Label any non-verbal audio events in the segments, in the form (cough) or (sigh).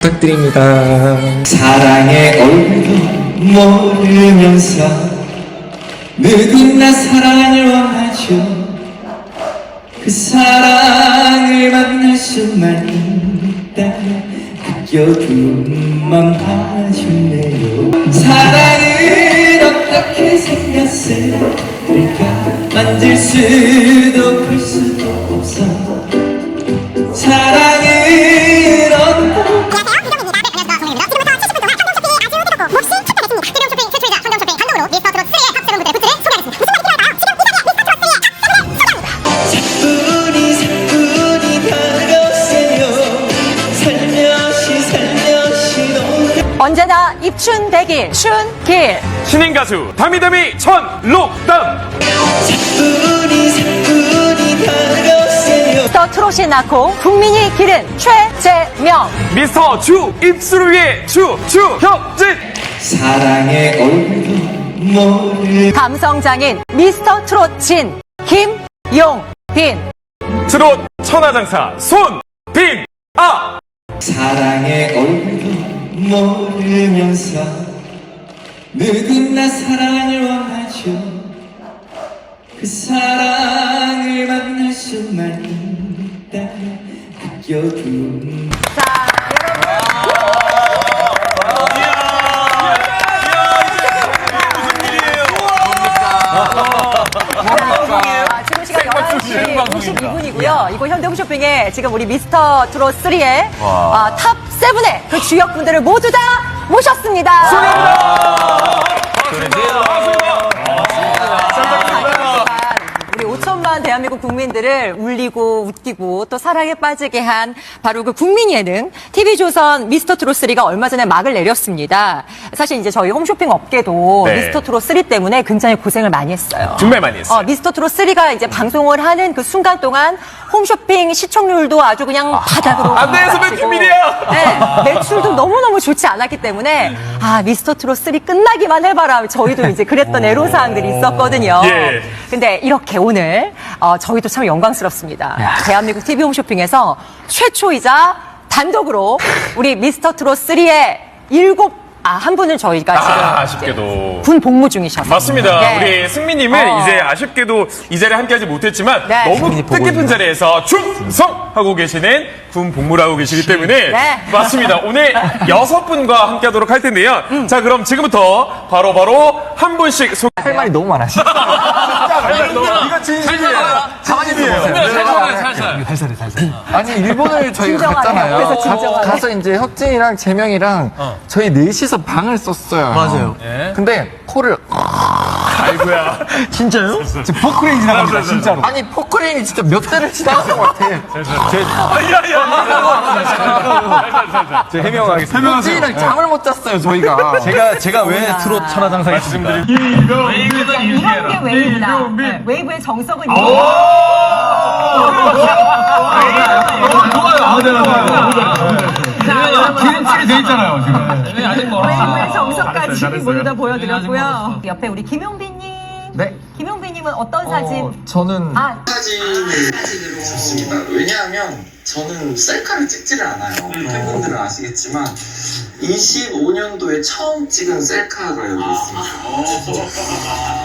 부탁드립니다. 사랑의 얼굴도 모르면서 누구나 사랑을 원하죠. 그 사랑을 만날 수만 있다면 느껴두만 봐줄래요? 사랑은 어떻게 생겼을까 만질 수도 볼 수도 없어 입춘 백일, 춘길. 신인 가수 다미다미 천록담 더 트롯이 낳고 국민이 기른 최재명. 미스터 주 입술을 위해 주 주혁진 사랑의 모르 감성장인 미스터 트롯 진 김용빈. 트롯 천하장사 손빈아 사랑의 얼굴도 모르면서 누구나 사랑을 원하죠. 그 사랑을 만날 수만 있다면 느껴둔 52분이고요. 이곳 현대홈쇼핑에 지금 우리 미스터 트롯 3의 아, 탑 7의 그 주역분들을 모두 다 모셨습니다. 우리 5천만 대한민국 국민들을 울리고 웃기고 또 사랑에 빠지게 한 바로 그 국민 예능 TV조선 미스터 트롯 3가 얼마 전에 막을 내렸습니다. 사실 이제 저희 홈쇼핑 업계도 네. 미스터 트롯 3 때문에 굉장히 고생을 많이 했어요. 정말 많이 했어요. 어, 미스터 트롯 3가 이제 방송을 하는 그 순간 동안 홈쇼핑 시청률도 아주 그냥 바닥으로. 안 돼, 선배 비밀이야. 네, 매출도 너무너무 좋지 않았기 때문에, 아, 미스터 트롯 3 끝나기만 해봐라. 저희도 이제 그랬던 애로사항들이 있었거든요. 예. 근데 이렇게 오늘, 어, 저희도 참 영광스럽습니다. 대한민국 TV 홈쇼핑에서 최초이자 단독으로 우리 미스터 트롯 3의 일곱, 아, 한 분을 저희가 지금. 아, 이제 아쉽게도 군 복무 중이셔서. 맞습니다. 네. 우리 승민님은 어. 이제 아쉽게도 이 자리에 함께하지 못했지만 네. 너무 뜻깊은 자리에서 충성하고 계시는 군 복무를 하고 계시기 때문에 네. 맞습니다. 오늘 (laughs) 여섯 분과 함께하도록 할 텐데요. 음. 자 그럼 지금부터 바로바로 한 분씩 소개. 할 말이 너무 많아. (laughs) 이거 진심이에요. 살살해, 살살. 아니, 일본을 저희가 진정하네. 갔잖아요. 옆에서 가- 진정하네. 가서 이제 혁진이랑 재명이랑 저희 넷이서 방을 썼어요. 맞아요. 근데 코를 아이고야. (laughs) 진짜요? 지금 포크레인 지나갑니다, 진짜로. 아니, 포크레인이 진짜 몇 대를 지나간 것 같아. 제가 해명하겠습니다. 혁진이랑 잠을 못 잤어요, 저희가. 제가 제가 왜 트롯 천하장사겠습니까? 이런 게 웨이브다. 네, 웨이브의 정석은 기름칠이 돼 있잖아요 지금. 웨이브의 정석까지 모두 다 보여드렸고요. 옆에 우리 김용빈님. 네. 김용빈님은 어떤 사진? 어, 저는 아, 사진을 좋습니다. 왜냐하면 저는 셀카를 찍지를 않아요. 팬분들은 아시겠지만 25년도에 처음 찍은 셀카가 여기 있습니다.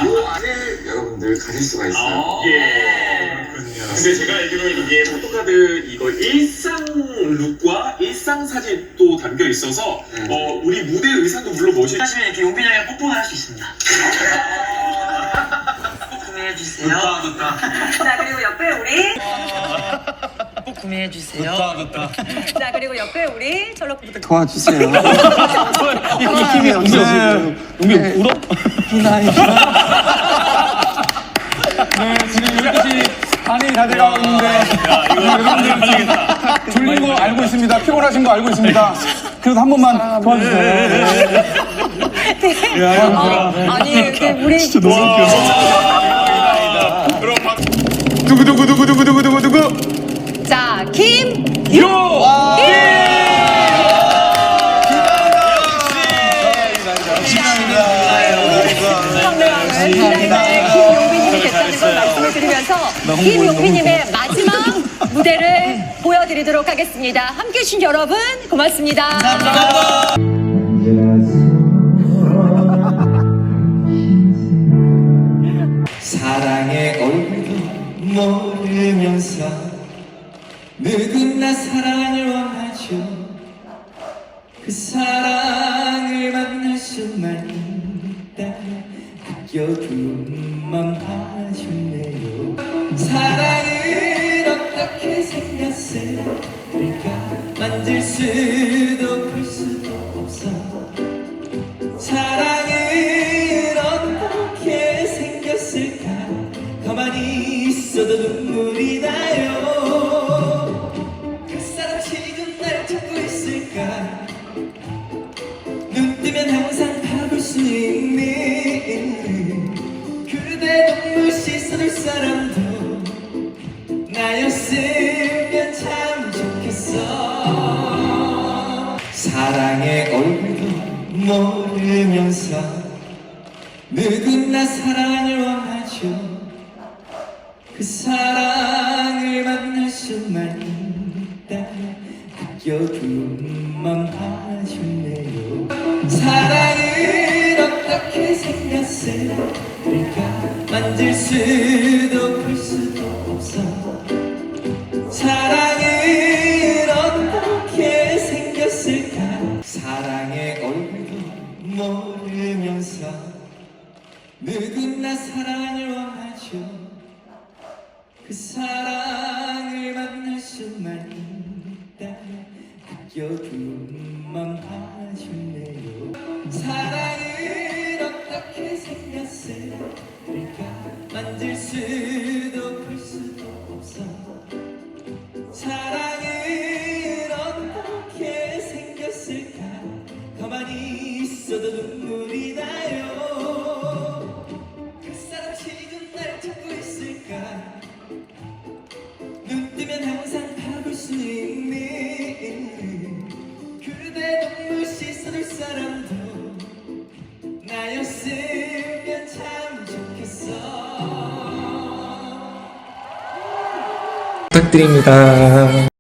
이 안을 여러분들 가질 수가 있어요. 예. 근데 제가 알기로는 이게 포토카드 이거 일상 룩과 일상 사진도 담겨 있어서 음. 어, 우리 무대 의상도 물론 멋있. 사실 이렇게 용빈 형이랑 뽀뽀를 할 수 있습니다. (laughs) 좋다 좋다. (laughs) 자 그리고 옆에 우리 꼭 구매해 주세요. 자 그리고 옆에 우리 철로부터 도와주세요. 없어 지금. 용기 울어? 네 지금 12시 (laughs) 반이 다 돼가고 있는데 여러분들 졸린 거 알고 있습니다. 피곤하신 거 알고 있습니다. 그래도 한 번만 도와주세요. 아니 이렇게 우리 두구두구두구두구두구두구 자 김. 요. 김용빈님이 됐다는 걸 말씀을 드리면서 김용빈님의 마지막 무대를 보여드리도록 하겠습니다. 함께 해주신 여러분 고맙습니다. 사랑의 얼굴도 모르면서 누구나 사랑을 원하죠. 그 사랑을 만날 수만 있다면 아껴두만 봐줄래요? 사랑을 어떻게 생겼을까 볼 수도 있어도 눈물이 나요. 그 사람 지금 날 찾고 있을까? 눈 뜨면 항상 봐볼 수 있는 그대 눈물 씻어줄 사람도 나였으면 참 좋겠어. 사랑의 얼굴도 모르면서 누구나 사랑을 원하죠 그 사랑을 만날 수만 있다면 아껴두만 봐줄래요. 사랑은 어떻게 생겼을까 만질 수도 볼 수도 없어. 사랑은 어떻게 생겼을까? 사랑의 얼굴도 모르면서 누구나 사랑 생겼을까 만질 수도 볼 수도 없어. 사랑은 어떻게 생겼을까? 가만히 있어도 눈물이 나요 부탁드립니다.